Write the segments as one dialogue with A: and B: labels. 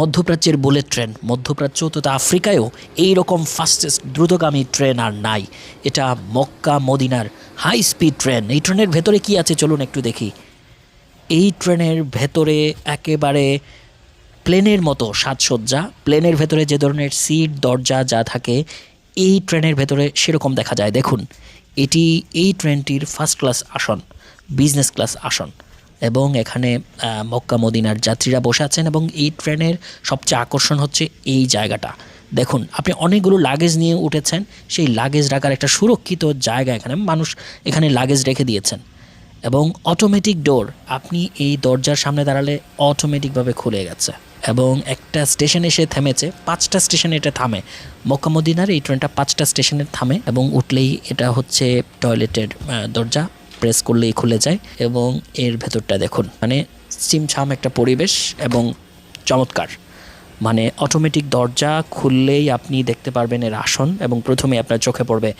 A: মধ্যপ্রাচ্যের bullet train মধ্যপ্রাচ্য তথা আফ্রিকায়ও এই রকম ফাস্টেস্ট দ্রুতগামী ট্রেন আর নাই। এটা মক্কা, মদিনার হাই স্পিড ট্রেন এই ট্রেনের ভেতরে কি আছে? চলুন একটু দেখি। এই ট্রেনের ভেতরে একেবারে প্লেনের মতো সাজসজ্জা। প্লেনের ভেতরে যে ধরনের সিট দরজা যা থাকে, এই ট্রেনের ভেতরে সেরকম দেখা যায়। দেখুন, এটি এই ট্রেনটির ফার্স্ট ক্লাস আসন বিজনেস ক্লাস আসন। এবং এখানে মক্কা মদিনার যাত্রীরা বসে আছেন এবং এই ট্রেনের সবচেয়ে আকর্ষণ হচ্ছে এই জায়গাটা। দেখুন, আপনি অনেকগুলো লাগেজ নিয়ে উঠেছেন, সেই লাগেজ রাখার একটা সুরক্ষিত জায়গা এখানে। মানুষ এখানে লাগেজ রেখে দিয়েছেন এবং অটোমেটিক ডোর আপনি এই দরজার সামনে দাঁড়ালে অটোমেটিকভাবে খুলে গেছে এবং একটা স্টেশন এসে থেমেছে, পাঁচটা স্টেশনে এটা থামে। মক্কামদিনার এই ট্রেনটা পাঁচটা স্টেশনে থামে এবং উঠলেই এটা হচ্ছে টয়লেটের দরজা। প্রেস করলেই খুলে যায় এবং এর ভেতরটা দেখুন মানে চিমছাম একটা পরিবেশ এবং চমৎকার। মানে অটোমেটিক দরজা খুললেই আপনি দেখতে পারবেন এর আসন এবং প্রথমে আপনার চোখে পড়বে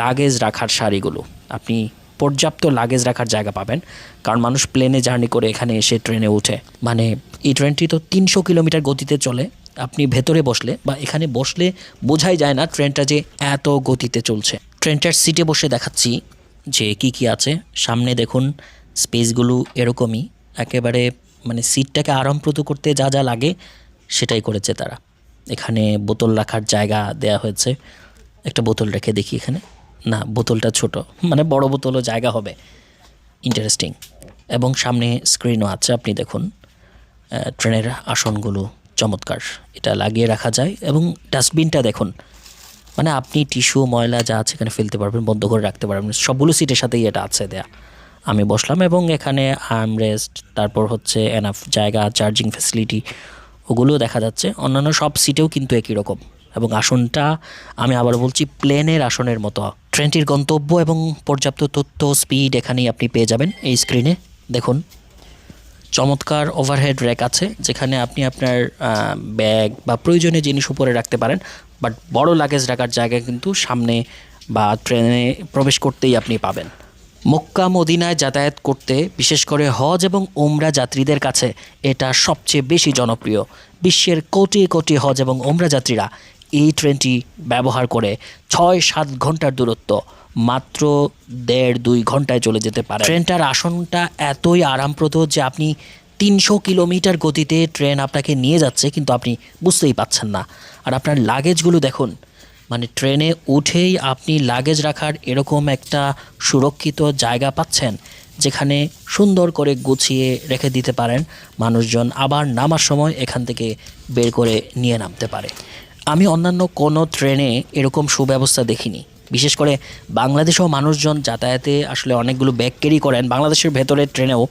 A: লাগেজ রাখার সারিগুলো আপনি পর্যাপ্ত লাগেজ রাখার জায়গা পাবেন, কারণ মানুষ প্লেনে জার্নি করে এখানে এসে ট্রেনে উঠে। মানে এই ট্রেনটি তো তিনশো কিলোমিটার গতিতে চলে, আপনি ভেতরে বসলে বা এখানে বসলে বোঝাই যায় না ট্রেনটা যে এত গতিতে চলছে। ট্রেনটার সিটে বসে দেখাচ্ছি যে কি কি আছে, সামনে দেখুন স্পেসগুলো এরকমই, একেবারে মানে সিটটাকে আরামপ্রদ করতে যা যা লাগে সেটাই করেছে তারা। এখানে বোতল রাখার জায়গা দেয়া হয়েছে। একটা বোতল রেখে দেখি এখানে। না, বোতলটা ছোট মানে বড় বোতলও জায়গা হবে। ইন্টারেস্টিং এবং সামনে স্ক্রিনও আছে, আপনি দেখুন। ট্রেনের আসনগুলো চমৎকার। এটা লাগিয়ে রাখা যায় এবং ডাস্টবিনটা দেখুন। মানে আপনি টিস্যু, ময়লা যা আছে এখানে ফেলতে পারবেন, বন্ধ করে রাখতে পারবেন। সবগুলো সিটের সাথেই এটা আছে দেয়া। আমি বসলাম এবং এখানে আর্মরেস্ট তারপর হচ্ছে এনাফ জায়গা চার্জিং ফ্যাসিলিটি ওগুলোও দেখা যাচ্ছে। অন্যান্য সব সিটেও কিন্তু একই রকম। এবং আসনটা আমি আবার বলছি প্লেনের আসনের মতো। ট্রেনটির গন্তব্য এবং পর্যাপ্ত তথ্য স্পিড এখানেই আপনি পেয়ে যাবেন এই স্ক্রিনে দেখুন, চমৎকার ওভারহেড র্যাক আছে, যেখানে আপনি আপনার ব্যাগ বা প্রয়োজনীয় জিনিস উপরে রাখতে পারেন। বাট বড় লাগেজ রাখার জায়গা কিন্তু সামনে বা ট্রেনে প্রবেশ করতেই আপনি পাবেন। মক্কা, মদিনায় যাতায়াত করতে, বিশেষ করে হজ এবং ওমরা যাত্রীদের কাছে এটা সবচেয়ে বেশি জনপ্রিয়। বিশ্বের কোটি কোটি হজ এবং ওমরা যাত্রীরা এই ট্রেনটি ব্যবহার করে ছয় সাত ঘণ্টার দূরত্ব, মাত্র দেড় দুই ঘন্টায় চলে যেতে পারে। ট্রেনটার আসনটা এতই আরামপ্রদ যে আপনি তিনশো কিলোমিটার গতিতে ট্রেন আপনাকে নিয়ে যাচ্ছে, কিন্তু আপনি বুঝতেই পাচ্ছেন না। আর আপনার লাগেজগুলো দেখুন। মানে ট্রেনে উঠেই আপনি লাগেজ রাখার এরকম একটা সুরক্ষিত জায়গা পাচ্ছেন, যেখানে সুন্দর করে গুছিয়ে রেখে দিতে পারেন। মানুষজন আবার নামার সময় এখান থেকে বের করে নিয়ে নামতে পারে। আমি অন্যান্য কোনো ট্রেনে এরকম সুব্যবস্থা দেখিনি। বিশেষ করে বাংলাদেশেও মানুষজন যাতায়াতে আসলে অনেকগুলো ব্যাগ ক্যারি করেন। বাংলাদেশের ভেতরে ট্রেনেও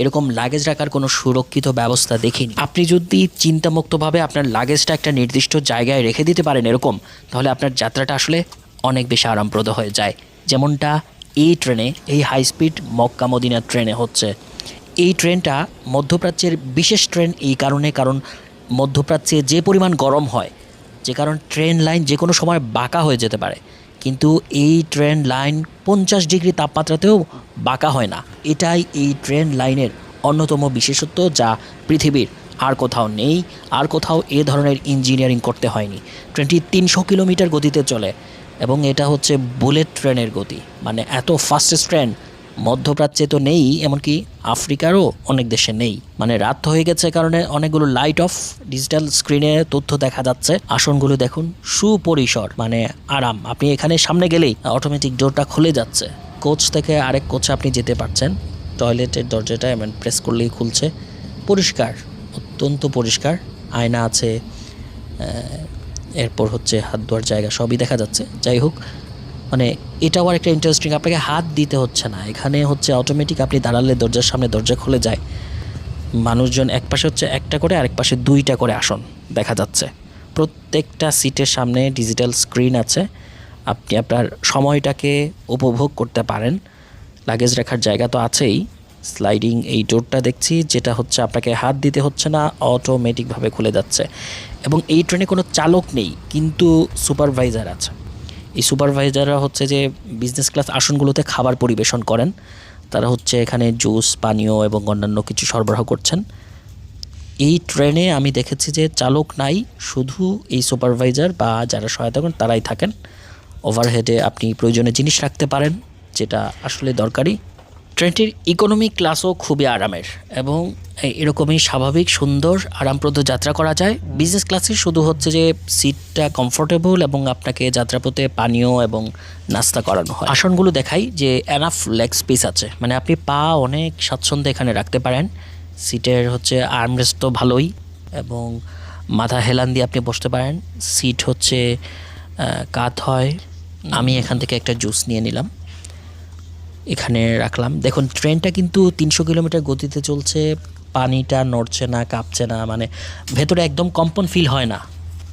A: এরকম লাগেজ রাখার কোনো সুরক্ষিত ব্যবস্থা দেখিনি। আপনি যদি চিন্তামুক্তভাবে আপনার লাগেজটা একটা নির্দিষ্ট জায়গায় রেখে দিতে পারেন এরকম, তাহলে আপনার যাত্রাটা আসলে অনেক বেশি আরামপ্রদ হয়ে যায়। যেমনটা এই ট্রেনে, এই হাই স্পিড মক্কা মদিনা ট্রেনে হচ্ছে। এই ট্রেনটা মধ্যপ্রাচ্যের বিশেষ ট্রেন এই কারণে, কারণ মধ্যপ্রাচ্যে যে পরিমাণ গরম হয়, যে কারণ ট্রেন লাইন যে কোনো সময় বাঁকা হয়ে যেতে পারে। কিন্তু এই ট্রেন লাইন পঞ্চাশ ডিগ্রি তাপমাত্রাতেও বাঁকা হয় না। এটাই এই ট্রেন লাইনের অন্যতম বিশেষত্ব যা পৃথিবীর আর কোথাও নেই, আর কোথাও এ ধরনের ইঞ্জিনিয়ারিং করতে হয়নি। ট্রেনটি তিনশো কিলোমিটার গতিতে চলে এবং এটা হচ্ছে বুলেট ট্রেনের গতি। মানে এত ফাস্টেস্ট ট্রেন মধ্যপ্রাচ্যে তো নেই, এমনকি আফ্রিকারও অনেক দেশে নেই। মানে রাত হয়ে গেছে কারণে অনেকগুলো লাইট অফ ডিজিটাল স্ক্রিনে তথ্য দেখা যাচ্ছে। আসনগুলো দেখুন, সুপরিসর মানে আরাম। আপনি এখানে সামনে গেলেই অটোমেটিক ডোরটা খুলে যাচ্ছে। কোচ থেকে আরেক কোচে আপনি যেতে পারছেন। টয়লেটের দরজাটা এমন প্রেস করলেই খুলছে। পরিষ্কার, অত্যন্ত পরিষ্কার। আয়না আছে এরপর হচ্ছে হাত ধোয়ার জায়গা সবই দেখা যাচ্ছে। যাই হোক মানে এটাও আর একটা ইন্টারেস্টিং আপনাকে হাত দিতে হচ্ছে না। এখানে হচ্ছে অটোমেটিক আপনি দাঁড়ালে দরজার সামনে দরজা খুলে যায়। মানুষজন এক পাশে হচ্ছে একটা করে, আরেক পাশে দুইটা করে আসন দেখা যাচ্ছে। প্রত্যেকটা সিটের সামনে ডিজিটাল স্ক্রিন আছে। আপনি আপনার সময়টাকে উপভোগ করতে পারেন। লাগেজ রাখার জায়গা তো আছেই। স্লাইডিং এই ডোরটা দেখছি, যেটা হচ্ছে আপনাকে হাত দিতে হচ্ছে না অটোমেটিকভাবে খুলে যাচ্ছে। এবং এই ট্রেনে কোনো চালক নেই, কিন্তু সুপারভাইজার আছে। এই সুপারভাইজাররা হচ্ছে যে বিজনেস ক্লাস আসনগুলোতে খাবার পরিবেশন করেন। তারা হচ্ছে এখানে জুস পানীয় এবং অন্যান্য কিছু সরবরাহ করছেন। এই ট্রেনে আমি দেখেছি যে চালক নাই, শুধু এই সুপারভাইজার বা যারা সহায়তা করেন তারাই থাকেন। ওভারহেডে আপনি প্রয়োজনীয় জিনিস রাখতে পারেন, যেটা আসলে দরকারি। ট্রেনটির ইকোনমি ক্লাসও খুবই আরামের এবং এরকমই স্বাভাবিক, সুন্দর, আরামপ্রদ যাত্রা করা যায়। বিজনেস ক্লাসে শুধু হচ্ছে যে সিটটা কমফোর্টেবল এবং আপনাকে যাত্রাপথে পানীয় এবং নাস্তা করানো হয়। আসনগুলো দেখাই যে এনাফ লেগ স্পেস আছে। মানে আপনি পা অনেক স্বাচ্ছন্দ্যে এখানে রাখতে পারেন। সিটের হচ্ছে আর্মরেস্ট তো ভালোই এবং মাথা হেলান দিয়ে আপনি বসতে পারেন। সিট হচ্ছে কাত হয়। আমি এখান থেকে একটা জুস নিয়ে নিলাম। এখানে রাখলাম। দেখুন, ট্রেনটা কিন্তু তিনশো কিলোমিটার গতিতে চলছে, পানিটা নড়ছে না, কাঁপছে না মানে ভেতরে একদম কম্পন ফিল হয় না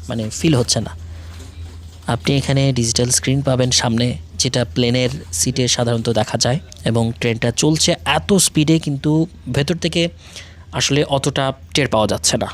A: মানে ফিল হচ্ছে না। আপনি এখানে ডিজিটাল স্ক্রিন পাবেন, সামনে যেটা প্লেনের সিটে সাধারণত দেখা যায়, এবং ট্রেনটা চলছে এত স্পিডে কিন্তু ভেতর থেকে আসলে অতটা টের পাওয়া যাচ্ছে না।